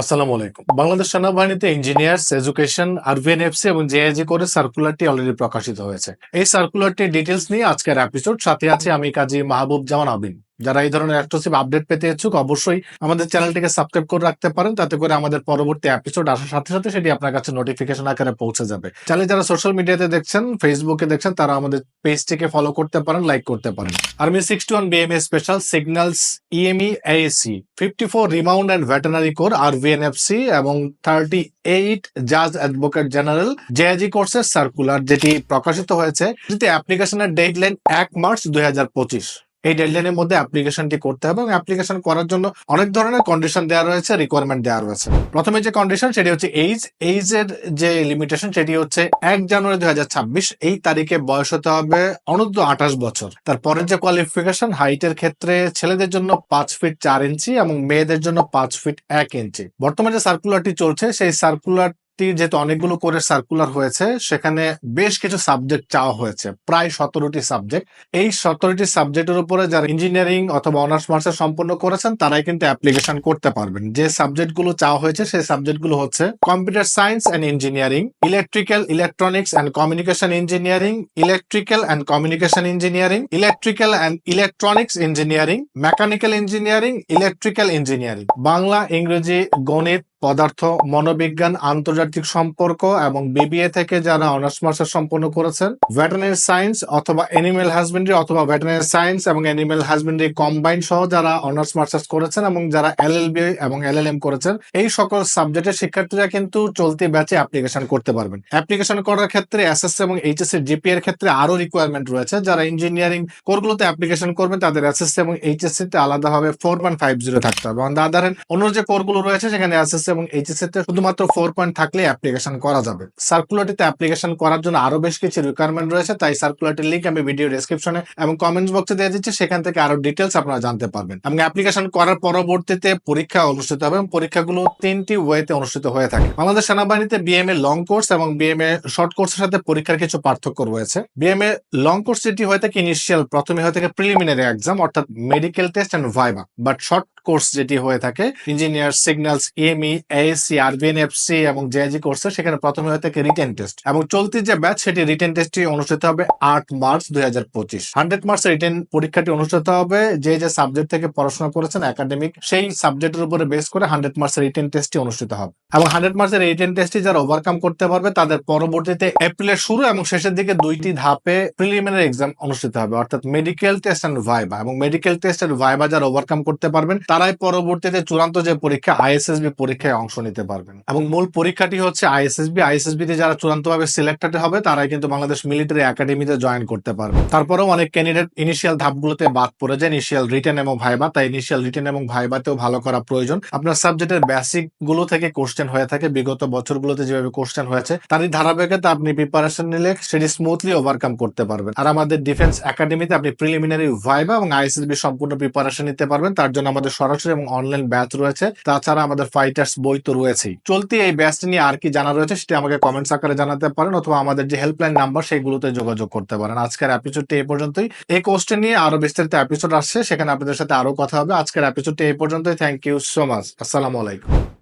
আসসালামু আলাইকুম। বাংলাদেশ সেনাবাহিনীতে ইঞ্জিনিয়ার্স এডুকেশন আরভিএনএফসি এবং জেএজি করে সার্কুলারটি অলরেডি প্রকাশিত হয়েছে। এই সার্কুলারটির ডিটেলস নিয়ে আজকের এপিসোড সাথে আছে আমি কাজী মাহবুব জামান আবিন। যারা এই ধরনের অ্যাক্টোসিভ আপডেট পেতে ইচ্ছুক, অবশ্যই আমাদের চ্যানেলটিকে সাবস্ক্রাইব করে রাখতে পারেন। তাতে করে আমাদের পরবর্তী এপিসোড আসার সাথে সাথে সেটি আপনার কাছে নোটিফিকেশন আকারে পৌঁছে যাবে। চাইলে যারা সোশ্যাল মিডিয়াতে দেখছেন ফেসবুকে দেখছেন, তারা আমাদের পেজটিকে ফলো করতে পারেন লাইক করতে পারেন। Army sixty one BMA special signals EME AAC fifty four remount and veterinary corps R VNFC এবং থার্টি এইট জাজ অ্যাডভোকেট জেনারেল জেআইজি কোর্সের সার্কুলার যেটি প্রকাশিত হয়েছে। যেটি অ্যাপ্লিকেশনের ডেডলাইন এক মার্চ দুই হাজার পঁচিশ। এই ডেডলাইনের মধ্যে অ্যাপ্লিকেশনটি করতে হবে এবং অ্যাপ্লিকেশন করার জন্য অনেক ধরনের কন্ডিশন দেওয়া রয়েছে রিকোয়ারমেন্ট দেওয়া রয়েছে। প্রথমে যে কন্ডিশন সেটি হচ্ছে এইজ এইজ এর যে লিমিটেশন সেটি হচ্ছে এক জানুয়ারি দুই হাজার ছাব্বিশ, এই তারিখে বয়স হতে হবে অনূর্ধ্ব আঠাশ বছর। তারপরের যে কোয়ালিফিকেশন হাইটের ক্ষেত্রে ছেলেদের জন্য পাঁচ ফিট চার ইঞ্চি এবং মেয়েদের জন্য পাঁচ ফিট এক ইঞ্চি বর্তমানে যে সার্কুলারটি চলছে, সেই সার্কুলার যেহেতু অনেকগুলো করে সার্কুলার হয়েছে, সেখানে বেশ কিছু সাবজেক্ট চাওয়া হয়েছে, প্রায় সতেরোটি সাবজেক্ট এই সতেরোটি সাবজেক্টের উপরে যারা ইঞ্জিনিয়ারিং অথবা অনার্স মাস্টার সম্পন্ন করেছেন, তারাই কিন্তু অ্যাপ্লিকেশন করতে পারবেন। যে সাবজেক্টগুলো চাওয়া হয়েছে, সেই সাবজেক্টগুলো হচ্ছে computer science and engineering electrical electronics and communication engineering electrical and communication engineering electrical and electronics engineering mechanical engineering electrical engineering Bangla, ইংরেজি, গণিত পদার্থ, মনোবিজ্ঞান, আন্তর্জাতিক সম্পর্ক এবং বিবিএ থেকে যারা অনার্স মাস্টার সম্পন্ন করেছেন ভেটেনারি সায়েন্স অথবা অ্যানিমেল হাজবেন্ডারি অথবা ভেটেনারি সায়েন্স এবং অ্যানিমেল হাজবেন্ডারি কম্বাইন সহ যারা অনার্স মাস্টার্স করেছেন এবং যারা এলএলবি এবং এলএলএম করেছেন, এই সকল সাবজেক্টের শিক্ষার্থীরা কিন্তু চলতি ব্যাচে অ্যাপ্লিকেশন করতে পারবেন। অ্যাপ্লিকেশন করার ক্ষেত্রে এস এসএসসি এবং এইচএসসি জিপি এর ক্ষেত্রে আরও রিকোয়ারমেন্ট রয়েছে। যারা ইঞ্জিনিয়ারিং কোরগুলোতে অ্যাপ্লিকেশন করবেন, তাদের এস এসএসসি এবং এইচএসসি তে আলাদাভাবে ফোর পয়েন্ট ফাইভ জিরো থাকতে হবে। অন্য যে কোরগুলো রয়েছে, সেখানে এস এসএসসি এবং এইচএসসি তে শুধুমাত্র ফোর পয়েন্ট থাকলে অ্যাপ্লিকেশন করা যাবে। সার্কুলারটিতে অ্যাপ্লিকেশন করার জন্য আরও বেশ কিছু রিকোয়ারমেন্ট রয়েছে, তাই সার্কুলারটির লিঙ্ক আমি ভিডিও ডেসক্রিপশনে এবং কমেন্টস বক্সে দিয়ে দিচ্ছি, সেখান থেকে আরও ডিটেলস আপনারা জানতে পারবেন। এবং অ্যাপ্লিকেশন করার পরবর্তীতে পরীক্ষা অনুষ্ঠিত হবে এবং পরীক্ষাগুলো তিনটি ওয়েতে অনুষ্ঠিত হয়ে থাকে। আমাদের সেনাবাহিনীতে বিএমএ লং কোর্স এবং বিএমএ শর্ট কোর্সের সাথে পরীক্ষার কিছু পার্থক্য রয়েছে। বিএমএ লং কোর্স যেটি হয়ে থাকে ইনিশিয়াল প্রথমে হয়ে থাকে প্রিলিমিনারি এক্সাম অর্থাৎ medical test and viva but short course যেটি হয়ে থাকে engineer signals EME ASC RBNFC এবং জেআইজি কোর্সে সেখানে প্রথমে হয়ে থাকে রিটেন টেস্ট এবং চলতি যে ব্যাচ সেটি রিটেন টেস্টটি অনুষ্ঠিত হবে আট মার্চ দুই হাজার পঁচিশ। হান্ড্রেড মার্কস রিটেন পরীক্ষাটি অনুষ্ঠিত হবে যে যে সাবজেক্ট থেকে পড়াশোনা করেছেন একাডেমিক সেই সাবজেক্টের উপরে বেস করে হান্ড্রেড মার্কস রিটেন টেস্টটি অনুষ্ঠিত হবে। এবং হান্ড্রেড মার্কসের রিটেন টেস্টটি যারা ওভারকাম করতে পারবে, তাদের পরবর্তীতে এপ্রিলের শুরু এবং শেষের দিকে দুইটি ধাপে প্রিলিমিনারি এক্সাম অনুষ্ঠিত হবে, অর্থাৎ মেডিকেল টেস্ট এন্ড ভাইবা এবং মেডিকেল টেস্ট এন্ড ভাইবা যারা ওভারকাম করতে পারবেন, তারাই পরবর্তীতে চূড়ান্ত যে পরীক্ষা আইএসএসবি পরীক্ষায় অংশ নিতে পারবেন। এবং মূল পরীক্ষাটি হচ্ছে আইএসএসবি আইএসএসবি তে যারা চূড়ান্তভাবে সিলেক্টেড হবে, তারাই কিন্তু বাংলাদেশ মিলিটারি একাডেমিতে জয়েন করতে পারবে। তারপরেও অনেক ক্যান্ডিডেট ইনিশিয়াল ধাপগুলোতে বাদ পড়ে যায় ইনিশিয়াল রিটেন এবং ভাইবা তাই ইনিশিয়াল রিটেন এবং ভাইবাতেও ভালো করা প্রয়োজন। আপনার সাবজেক্টের বেসিকগুলো থেকে কোশ্চেন হয়ে থাকে, বিগত বছরগুলোতে যেভাবে কোশ্চেন হয়েছে, তারই ধারাবাহিকতা আপনি প্রিপারেশন নিলে সেটি স্মুথলি ওভারকাম করতে পারবেন। আর আমাদের ডিফেন্স একাডেমিতে আপনি প্রিলিমিনারি ভাইবা এবং আইএসএসবি সম্পূর্ণ প্রিপারেশন নিতে পারবেন, তার জন্য আমাদের সরাসরি এবং অনলাইন ব্যাচ রয়েছে, তাছাড়া আমাদের ফাইটার্স বই তো রয়েছেই। চলতি এই ব্যাচটি নিয়ে আর কি জানা রয়েছে সেটি আমাকে কমেন্টস আকারে জানাতে পারেন, অথবা আমাদের যে হেল্পলাইন নাম্বার সেগুলোতে যোগাযোগ করতে পারেন। আজকের এপিসোডটি এই পর্যন্তই। এই কোর্সটি নিয়ে আরও বিস্তারিত এপিসোড আসছে, সেখানে আপনাদের সাথে আরও কথা হবে। আজকের এপিসোডটি এই পর্যন্তই। থ্যাংক ইউ সো মাচ আসসালামু আলাইকুম।